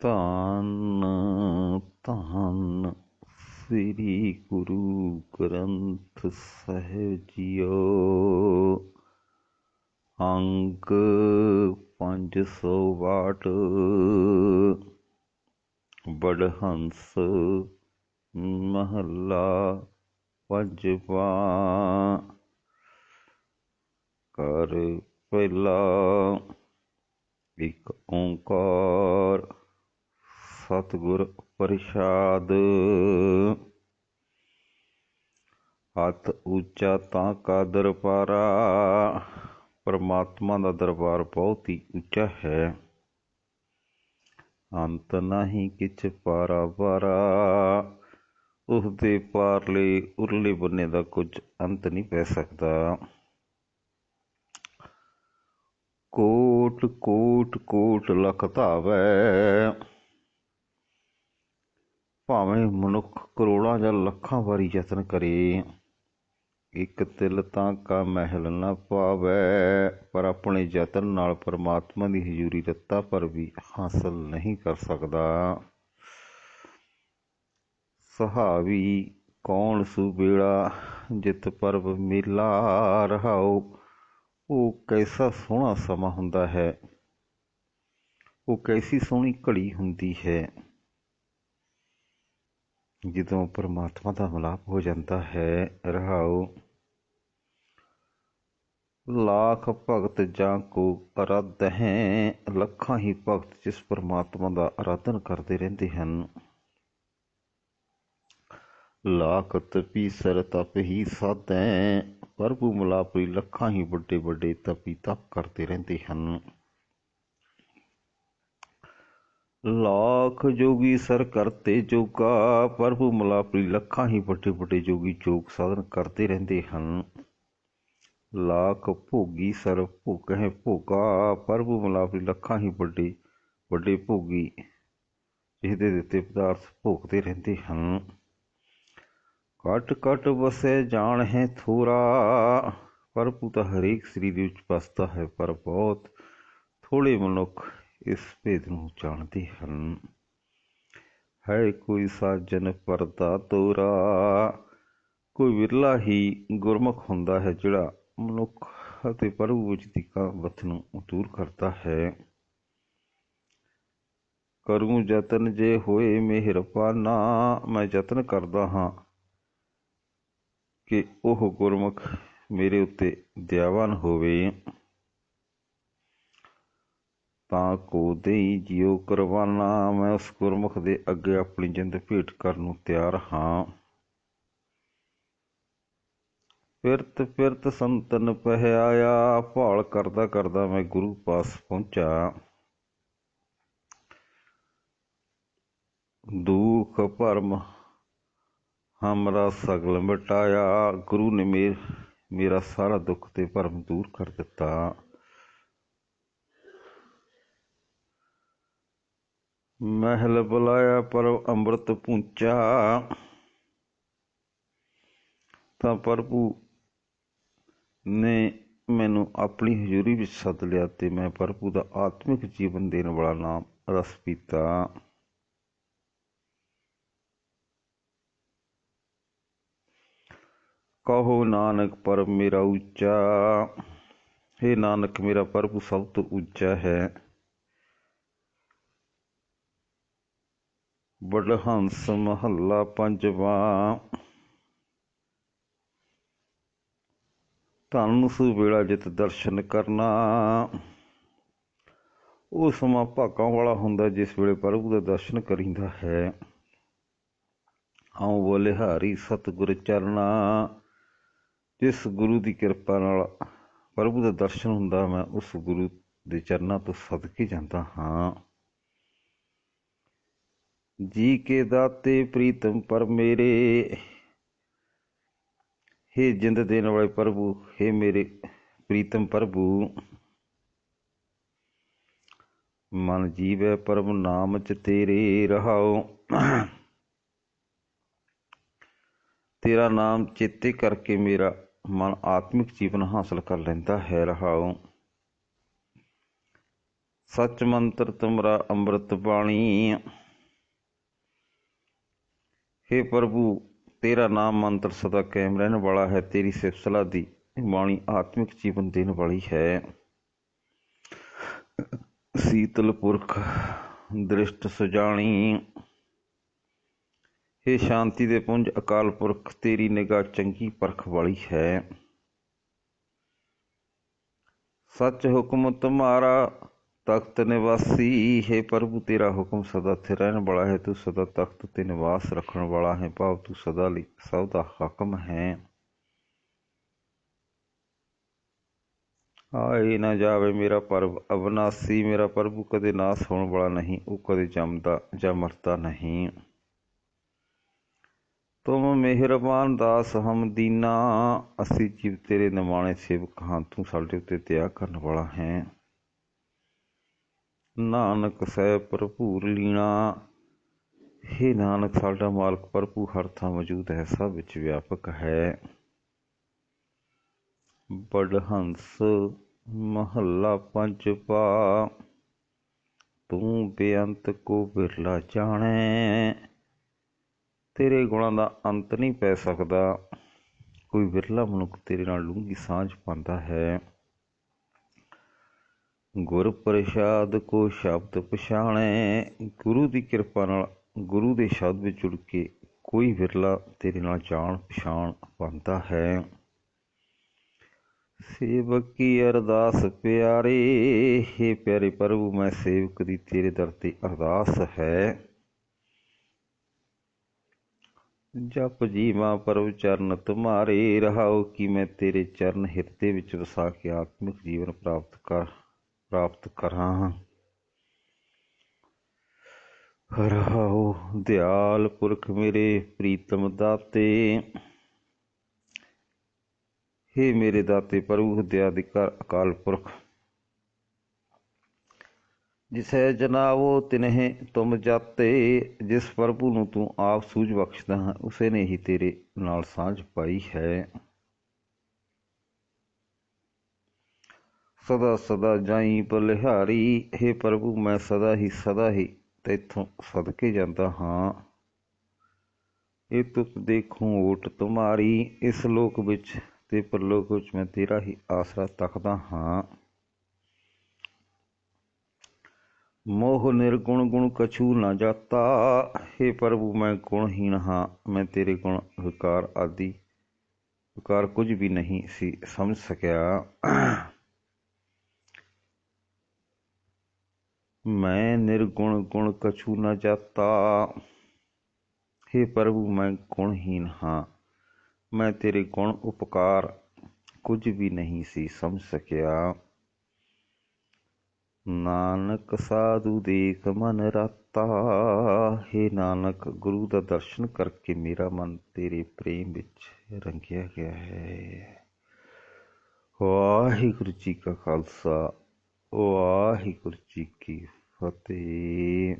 ਧੰਨ ਧੰਨ ਸ੍ਰੀ ਗੁਰੂ ਗ੍ਰੰਥ ਸਾਹਿਬ ਜੀਓ। ਅੰਕ 562 ਬੜਹੰਸ ਮਹੱਲਾ ਪੰਜਵਾ ਕਰ ਪਹਿਲਾ ਇੱਕ ਓੰਕਾਰ ਸਤਿਗੁਰ ਪ੍ਰਸਾਦ। ਹੱਥ ਉੱਚਾ ਤਾਂ ਕਾ ਦਰਬਾਰਾ, ਪਰਮਾਤਮਾ ਦਾ ਦਰਬਾਰ ਬਹੁਤ ਹੀ ਉੱਚਾ ਹੈ। ਅੰਤ ਨਹੀਂ ਕਿਛ ਪਾਰਾ ਪਾਰਾ ਉਸ ਦੇ ਪਾਰਲੇ ਉਰਲੇ ਬੰਨੇ ਦਾ ਕੁਝ ਅੰਤ ਨਹੀਂ ਪੈ ਸਕਦਾ। ਕੋਟ ਕੋਟ ਕੋਟ ਲਖ ਧਾਵੈ ਭਾਵੇਂ ਮਨੁੱਖ ਕਰੋੜਾਂ ਜਾਂ ਲੱਖਾਂ ਵਾਰੀ ਯਤਨ ਕਰੇ, ਇੱਕ ਤਿਲ ਤਾਂ ਕਾ ਮਹਿਲ ਨਾ ਪਾਵੇ, ਪਰ ਆਪਣੇ ਯਤਨ ਨਾਲ ਪਰਮਾਤਮਾ ਦੀ ਹਜ਼ੂਰੀ ਰੱਤਾ ਪਰ ਵੀ ਹਾਸਲ ਨਹੀਂ ਕਰ ਸਕਦਾ। ਸਹਾਵੀ ਕੌਣ ਸੁਬੇੜਾ, ਜਿਤ ਪਰਬ ਮੇਲਾ ਰਹਾਓ ਉਹ ਕੈਸਾ ਸੋਹਣਾ ਸਮਾਂ ਹੁੰਦਾ ਹੈ, ਉਹ ਕੈਸੀ ਸੋਹਣੀ ਘੜੀ ਹੁੰਦੀ ਹੈ। ਜਦੋਂ ਪਰਮਾਤਮਾ ਦਾ ਮਿਲਾਪ ਹੋ ਜਾਂਦਾ ਹੈ ਰਹਾਓ ਲੱਖ ਭਗਤ ਜਾਂ ਕੋ ਅਰਧ ਹੈ, ਲੱਖਾਂ ਹੀ ਭਗਤ ਜਿਸ ਪਰਮਾਤਮਾ ਦਾ ਆਰਾਧਨ ਕਰਦੇ ਰਹਿੰਦੇ ਹਨ। ਲੱਖ ਤਪੀ ਸਰ ਤਪ ਹੀ ਸਾਧੈ, ਪ੍ਰਭੂ ਮਲਾਪਰੀ ਲੱਖਾਂ ਹੀ ਵੱਡੇ ਵੱਡੇ ਤਪੀ ਤਪ ਕਰਦੇ ਰਹਿੰਦੇ ਹਨ। ਲੱਖ ਜੋਗੀ ਸਰ ਕਰਤੇ ਜੋਗਾ ਪ੍ਰਭੂ ਮਲਾਪਰੀ ਲੱਖਾਂ ਹੀ ਵੱਡੇ ਵੱਡੇ ਜੋਗੀ ਜੋਗ ਸਾਧਨ ਕਰਦੇ ਰਹਿੰਦੇ ਹਨ ਲੱਖ ਭੋਗੀ ਸਰ ਭੁੱਖ ਹੈ ਭੋਗਾ ਪ੍ਰਭੂ ਮਲਾਪਰੀ ਲੱਖਾਂ ਹੀ ਵੱਡੇ ਵੱਡੇ ਭੋਗੀ ਜਿਹਦੇ ਦਿੱਤੇ ਪਦਾਰਥ ਭੋਗਦੇ ਰਹਿੰਦੇ ਹਨ ਕਟ ਕਟ ਵਸੇ ਜਾਣ ਹੈ ਥੋੜਾ ਪ੍ਰਭੂ ਤਾਂ ਹਰੇਕ ਸਰੀਰ ਵਿੱਚ ਵਸਦਾ ਹੈ ਪਰ ਬਹੁਤ ਥੋੜੇ ਮਨੁੱਖ ਇਸ ਭੇਦ ਨੂੰ ਜਾਣਦੇ ਹਨ। ਹੈ ਕੋਈ ਸਾਜਨ ਪਰਦਾ ਤੋਰਾ, ਕੋਈ ਵਿਰਲਾ ਹੀ ਗੁਰਮੁਖ ਹੁੰਦਾ ਹੈ, ਜਿਹੜਾ ਮਨੁੱਖ ਅਤੇ ਪ੍ਰਭੂ ਵਿੱਚ ਦੀ ਕਾਵਤ ਨੂੰ ਦੂਰ ਕਰਦਾ ਹੈ। ਕਰੂੰ ਯਤਨ ਜੇ ਹੋਏ ਮਿਹਰਬਾਨਾ, ਮੈਂ ਯਤਨ ਕਰਦਾ ਹਾਂ ਕਿ ਉਹ ਗੁਰਮੁਖ ਮੇਰੇ ਉੱਤੇ ਦਿਆਵਾਨ ਹੋਵੇ। ਤਾਂ ਕੋ ਦੇਈ ਜਿਉ ਕਰਵਾਨਾ ਮੈਂ ਉਸ ਗੁਰਮੁਖ ਦੇ ਅੱਗੇ ਆਪਣੀ ਜਿੰਦ ਭੇਟ ਕਰਨ ਨੂੰ ਤਿਆਰ ਹਾਂ। ਫਿਰਤ ਫਿਰਤ ਸੰਤਨ ਪਹਿਆਇਆ, ਭਾਲ ਕਰਦਾ ਕਰਦਾ ਮੈਂ ਗੁਰੂ ਪਾਸ ਪਹੁੰਚਾ। ਦੁਖ ਭਰਮ ਹਮਰਾ ਸਗਲ ਮਿਟਾਇਆ, ਗੁਰੂ ਨੇ ਮੇਰ ਮੇਰਾ ਸਾਰਾ ਦੁੱਖ ਤੇ ਭਰਮ ਦੂਰ ਕਰ ਦਿੱਤਾ। ਮਹਿਲ ਬੁਲਾਇਆ ਪਰ ਅੰਮ੍ਰਿਤ ਪੁੰਚਾ ਤਾਂ ਪ੍ਰਭੂ ਨੇ ਮੈਨੂੰ ਆਪਣੀ ਹਜ਼ੂਰੀ ਵਿੱਚ ਸੱਦ ਲਿਆ ਤੇ ਮੈਂ ਪ੍ਰਭੂ ਦਾ ਆਤਮਿਕ ਜੀਵਨ ਦੇਣ ਵਾਲਾ ਨਾਮ ਰਸ ਪੀਤਾ। ਕਹੋ ਨਾਨਕ ਪਰ ਮੇਰਾ ਉੱਚਾ हे ਨਾਨਕ ਮੇਰਾ ਪ੍ਰਭੂ ਸਭ ਤੋਂ ਉੱਚਾ ਹੈ। ਬੜਹੰਸ ਮਹੱਲਾ ਪੰਜਵਾਂ। ਧੰਨ ਸੂ ਵੇਲਾ ਜਿਤ ਦਰਸ਼ਨ ਕਰਨਾ। ਉਹ ਸਮਾਂ ਭਾਗਾਂ ਵਾਲਾ ਹੁੰਦਾ ਜਿਸ ਵੇਲੇ ਪ੍ਰਭੂ ਦਾ ਦਰਸ਼ਨ ਕਰੀਂਦਾ ਹੈ। ਆਉ ਬੋਲੇ ਹਾਰੀ ਸਤਿਗੁਰ ਚਰਨਾ। ਜਿਸ ਗੁਰੂ ਦੀ ਕਿਰਪਾ ਨਾਲ ਪ੍ਰਭੂ ਦਾ ਦਰਸ਼ਨ ਹੁੰਦਾ, ਮੈਂ ਉਸ ਗੁਰੂ ਦੇ ਚਰਨਾਂ ਤੋਂ ਸਦਕੇ ਜਾਂਦਾ ਹਾਂ। ਜੀ ਕੇ ਦਾਤੇ ਪ੍ਰੀਤਮ ਪਰ ਮੇਰੇ। हे ਜਿੰਦ ਦੇਣ ਵਾਲੇ ਪ੍ਰਭੂ हे ਮੇਰੇ ਪ੍ਰੀਤਮ ਪ੍ਰਭੂ। ਮਨ ਜੀਵੈ ਪਰਮ ਨਾਮ ਚ ਤੇਰੇ ਰਹਾਓ ਤੇਰਾ ਨਾਮ ਚੇਤੇ ਕਰਕੇ ਮੇਰਾ ਮਨ ਆਤਮਿਕ ਜੀਵਨ ਹਾਸਲ ਕਰ ਲੈਂਦਾ ਹੈ ਰਹਾਓ ਸੱਚ ਮੰਤਰ ਤੁਮਰਾ ਅੰਮ੍ਰਿਤ ਬਾਣੀ। हे ਪ੍ਰਭੂ, ਤੇਰਾ ਨਾਮ ਮੰਤਰ ਸਦਾ ਕਾਇਮ ਰਹਿਣ ਵਾਲਾ ਹੈ, ਤੇਰੀ ਸਿਫਤਸਲਾ ਦੀ ਬਾਣੀ ਆਤਮਿਕ ਜੀਵਨ ਦੇਣ ਵਾਲੀ ਹੈ। ਸੀਤਲ ਪੁਰਖ, ਦ੍ਰਿਸ਼ਟ ਸੁਜਾਣੀ हे ਸ਼ਾਂਤੀ ਦੇ ਪੁੰਜ ਅਕਾਲ ਪੁਰਖ, ਤੇਰੀ ਨਿਗਾਹ ਚੰਗੀ ਪਰਖ ਵਾਲੀ ਹੈ। ਸੱਚ ਹੁਕਮ ਤੁਮਾਰਾ ਤਖਤ ਨਿਵਾਸੀ, ਹੈ ਪ੍ਰਭੂ, ਤੇਰਾ ਹੁਕਮ ਸਦਾ ਸਥਿਰ ਰਹਿਣ ਵਾਲਾ ਹੈ, ਤੂੰ ਸਦਾ ਤਖਤ ਤੇ ਨਿਵਾਸ ਰੱਖਣ ਵਾਲਾ ਹੈ, ਭਾਵ ਤੂੰ ਸਦਾ ਲਈ ਸਭ ਦਾ ਹਾਕਮ ਹੈ। ਆਏ ਨਾ ਜਾਵੇ ਮੇਰਾ ਪਰਬ ਅਬਨਾਸੀ, ਮੇਰਾ ਪ੍ਰਭੂ, ਕਦੇ ਨਾਸ ਹੋਣ ਵਾਲਾ ਨਹੀਂ, ਉਹ ਕਦੇ ਜੰਮਦਾ, ਜਾਂ ਮਰਦਾ ਨਹੀਂ। ਤੁਮ ਮਿਹਰਬਾਨ ਦਾਸ, ਹਮ ਦੀਨਾ, ਅਸੀਂ ਜੀਵ ਤੇਰੇ ਨਿਮਾਣੇ ਸੇਵਕ ਹਾਂ, ਤੂੰ ਸਾਡੇ ਉੱਤੇ ਦਇਆ ਕਰਨ ਵਾਲਾ ਹੈ। ਨਾਨਕ ਸਹਿ ਭਰਪੂਰ ਲੀਣਾ। हे ਨਾਨਕ, ਸਾਡਾ ਮਾਲਕ ਪ੍ਰਭੂ, ਹਰ ਥਾਂ ਮੌਜੂਦ ਹੈ, ਸਭ ਵਿੱਚ ਵਿਆਪਕ ਹੈ। ਬੜਹੰਸ ਮਹੱਲਾ ਪੰਜਵਾ ਤੂੰ ਬੇਅੰਤ ਕੋ ਬਿਰਲਾ ਜਾਣੈ। ਤੇਰੇ ਗੁਣਾਂ ਦਾ ਅੰਤ ਨਹੀਂ ਪੈ ਸਕਦਾ। ਕੋਈ ਵਿਰਲਾ ਮਨੁੱਖ ਤੇਰੇ ਨਾਲ ਡੂੰਘੀ ਸਾਂਝ ਪਾਉਂਦਾ ਹੈ। ਗੁਰ ਪ੍ਰਸਾਦ ਕੋ ਸ਼ਬਦ ਪਛਾਣੈ, ਗੁਰੂ ਦੀ ਕਿਰਪਾ ਨਾਲ ਗੁਰੂ ਦੇ ਸ਼ਬਦ ਵਿੱਚ ਜੁੜ ਕੇ ਕੋਈ ਵਿਰਲਾ ਤੇਰੇ ਨਾਲ ਜਾਣ ਪਛਾਣ ਪਾਉਂਦਾ ਹੈ। ਸੇਵਕ ਕੀ ਅਰਦਾਸ ਪਿਆਰੇ हे ਪਿਆਰੇ ਪ੍ਰਭੂ, ਮੈਂ ਸੇਵਕ ਦੀ ਤੇਰੇ ਦਰ ਤੇ ਅਰਦਾਸ ਹੈ। ਜਪ ਜੀਵਾ ਪਰਵ ਚਰਨ ਤੁਮਾਰੇ, ਰਹਾਓ ਕਿ ਮੈਂ ਤੇਰੇ ਚਰਨ ਹਿਰਦੇ ਵਿੱਚ ਵਸਾ ਕੇ ਆਤਮਿਕ ਜੀਵਨ ਪ੍ਰਾਪਤ ਕਰ ਪ੍ਰਾਪਤ ਕਰਾਂ ਰਹਾਓ ਦਿਆਲ ਪੁਰਖ ਮੇਰੇ ਪ੍ਰੀਤਮ ਦਾਤੇ। हे ਮੇਰੇ ਦਾਤੇ ਪ੍ਰਭੂ ਦਇਆ ਦੇ ਕਰ ਅਕਾਲ ਪੁਰਖ। ਜਿਸੈ ਜਨਾਵੋ, ਤਿਨਹਿ ਤੁਮ ਜਾਤੇ। ਜਿਸ ਪ੍ਰਭੂ ਨੂੰ ਤੂੰ ਆਪ ਸੂਝ ਬਖਸ਼ਦਾ ਹੈ, ਉਸੇ ਨੇ ਹੀ ਤੇਰੇ ਨਾਲ ਸਾਂਝ ਪਾਈ ਹੈ। ਸਦਾ ਸਦਾ ਜਾਈ ਬਲਿਹਾਰੀ हे ਪ੍ਰਭੂ, ਮੈਂ ਸਦਾ ਹੀ ਸਦਾ ਹੀ ਤੇਥੋਂ ਸਦਕੇ ਜਾਂਦਾ ਹਾਂ। ਇਹ ਤੁਤ ਦੇਖੂੰ ਓਟ ਤੁਮਾਰੀ, ਇਸ ਲੋਕ ਵਿੱਚ ਤੇ ਪਰਲੋਕ ਵਿੱਚ ਮੈਂ ਤੇਰਾ ਹੀ ਆਸਰਾ ਤੱਕਦਾ ਹਾਂ। ਮੋਹ ਨਿਰਗੁਣ ਗੁਣ ਕਛੂ ਨਾ ਜਾਤਾ हे ਪ੍ਰਭੂ, ਮੈਂ ਗੁਣਹੀਣ ਹਾਂ, ਮੈਂ ਤੇਰੇ ਗੁਣ ਵਿਕਾਰ ਆਦਿ, ਵਿਕਾਰ ਕੁਝ ਵੀ ਨਹੀਂ ਸੀ ਸਮਝ ਸਕਿਆ। ਮੈਂ ਨਿਰਗੁਣ ਗੁਣ ਕਛੂ ਨਾ ਜਾਤਾ हे ਪ੍ਰਭੂ ਮੈਂ ਗੁਣਹੀਨ ਹਾਂ ਮੈਂ ਤੇਰੇ ਗੁਣ ਉਪਕਾਰ ਕੁਝ ਵੀ ਨਹੀਂ ਸੀ ਸਮਝ ਸਕਿਆ ਨਾਨਕ ਸਾਧੂ ਦੇਖ ਮਨ ਰਤਾ ਹੈ ਨਾਨਕ ਗੁਰੂ ਦਾ ਦਰਸ਼ਨ ਕਰਕੇ ਮੇਰਾ ਮਨ ਤੇਰੇ ਪ੍ਰੇਮ ਵਿੱਚ ਰੰਗਿਆ ਗਿਆ ਹੈ ਵਾਹਿਗੁਰੂ ਜੀ ਕਾ ਖਾਲਸਾ ਵਾਹਿਗੁਰੂ ਜੀ ਕੀ ਫਤਿਹ।